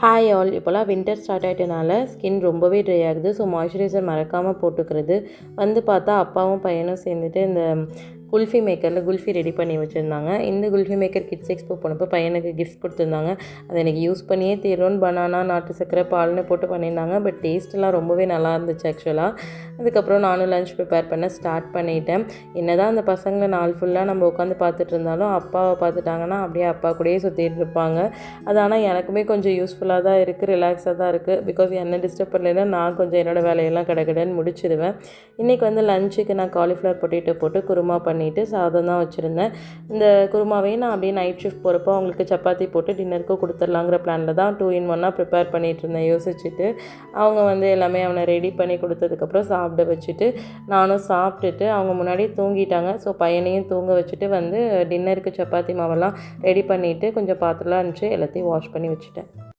Hi all இப்போலாம் winter start ஆகிட்டனால skin ரொம்பவே ட்ரை ஆகுது. ஸோ மாய்ஸ்சரைசர் மறக்காமல் போட்டுக்கிறது. வந்து பார்த்தா அப்பாவும் பையனும் சேர்ந்துட்டு இந்த குல்ஃபி மேக்கரில் குல்ஃபி ரெடி பண்ணி வச்சுருந்தாங்க. இந்த குல்ஃபி மேக்கர் கிட்ஸ் எக்ஸ்போ போனப்போ பையனுக்கு கிஃப்ட் கொடுத்துருந்தாங்க. அதை எனக்கு யூஸ் பண்ணியே தீரும் பனானா நாட்டு சக்கரை பால்னு போட்டு பண்ணியிருந்தாங்க. பட் டேஸ்ட்டெல்லாம் ரொம்பவே நல்லா இருந்துச்சு ஆக்சுவலாக அதுக்கப்புறம் நானும் லஞ்ச் ப்ரிப்பேர் பண்ண ஸ்டார்ட் பண்ணிட்டேன். என்ன தான் அந்த பசங்களை நாள் ஃபுல்லாக நம்ம உட்காந்து பார்த்துட்டு இருந்தாலும் அப்பாவை பார்த்துட்டாங்கன்னா அப்படியே அப்பா கூடயே சுற்றிட்டு இருப்பாங்க. அது ஆனால் எனக்குமே கொஞ்சம் யூஸ்ஃபுல்லாக தான் இருக்குது ரிலாக்ஸாக தான் இருக்குது பிகாஸ் என்ன டிஸ்டர்ப் பண்ணலைன்னா நான் கொஞ்சம் என்னோடய வேலையெல்லாம் கிடக்கிடன்னு முடிச்சிடுவேன். இன்றைக்கி வந்து லஞ்சுக்கு நான் காலிஃப்ளவர் பொட்டேட்டோ போட்டு குருமா பண்ணி பண்ணிவிட்டு சாதம் தான் வச்சுருந்தேன். இந்த குருமாவையும் நான் அப்படியே நைட் ஷிஃப்ட் போகிறப்போ அவங்களுக்கு சப்பாத்தி போட்டு டின்னருக்கு கொடுத்துடலாங்கிற பிளானில் தான் டூ இன் ஒன்னாக ப்ரிப்பேர் பண்ணிகிட்டு இருந்தேன் யோசிச்சுட்டு. அவங்க வந்து எல்லாமே அவனை ரெடி பண்ணி கொடுத்ததுக்கப்புறம் சாப்பிட வச்சுட்டு நானும் சாப்பிட்டுட்டு அவங்க முன்னாடி தூங்கிட்டாங்க. ஸோ பையனையும் தூங்க வச்சுட்டு வந்து டின்னருக்கு சப்பாத்தி மாவெல்லாம் ரெடி பண்ணிவிட்டு கொஞ்சம் பாத்திரலாம் இருந்துச்சு எல்லாத்தையும் வாஷ் பண்ணி வச்சுட்டேன்.